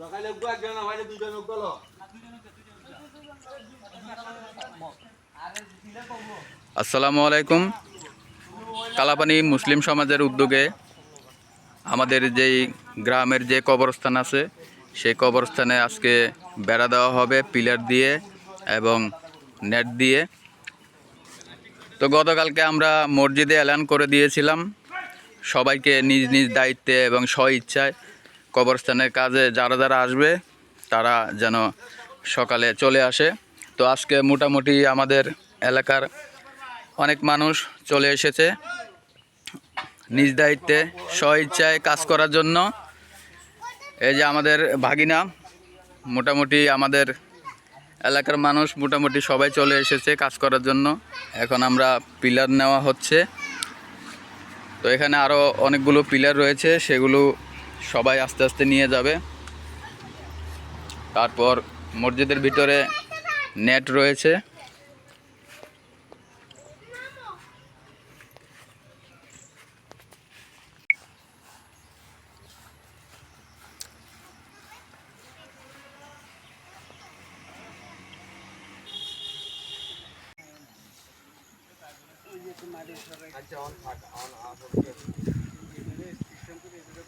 সকালে আসসালামু আলাইকুম। কালাপানি মুসলিম সমাজের উদ্যোগে আমাদের যেই গ্রামের যে কবরস্থান আছে, সেই কবরস্থানে আজকে বেড়া দেওয়া হবে, পিলার দিয়ে এবং নেট দিয়ে। তো গতকালকে আমরা মসজিদে এলান করে দিয়েছিলাম। সবাইকে নিজ নিজ দায়িত্বে এবং স্ব ইচ্ছায় কবরস্থানের কাজে যারা যারা আসবে, তারা যেন সকালে চলে আসে। তো আজকে মোটামুটি আমাদের এলাকার অনেক মানুষ চলে এসেছে। নিজ দায়িত্বে স্ব ইচ্ছায় কাজ করার জন্য। এই যে আমাদের ভাগিনা, মোটামুটি আমাদের এলাকার মানুষ মোটামুটি সবাই চলে এসেছে কাজ করার জন্য। এখন আমরা পিলার নেওয়া হচ্ছে। তো এখানে আরও অনেকগুলো পিলার রয়েছে, সেগুলো সবাই আস্তে আস্তে নিয়ে যাবে। তারপর মসজিদের ভিতরে নেট রয়েছে। কাগজ ফুটা ধরে এটা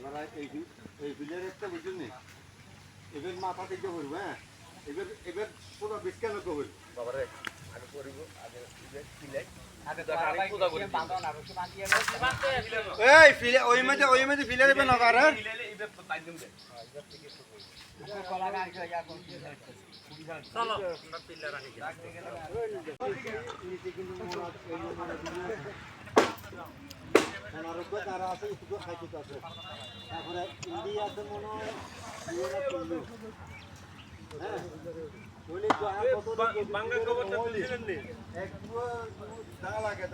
এবার এই এই বিলের একটা বুঝুন এবার মাথা থেকে করব হ্যাঁ? এবার এবার পুরো বিজ্ঞান করব বাবারে আগে করিব আগে ফিলে ওই মধ্যে। ওই মধ্যে ফিলে দেবে না কার তারা আছে একটু খাইতে আছে তারপরে ইন্ডিয়াতে মনে হয় ইয়েরা কিনলো হ্যাঁ। বলি খবরটা নি লাগে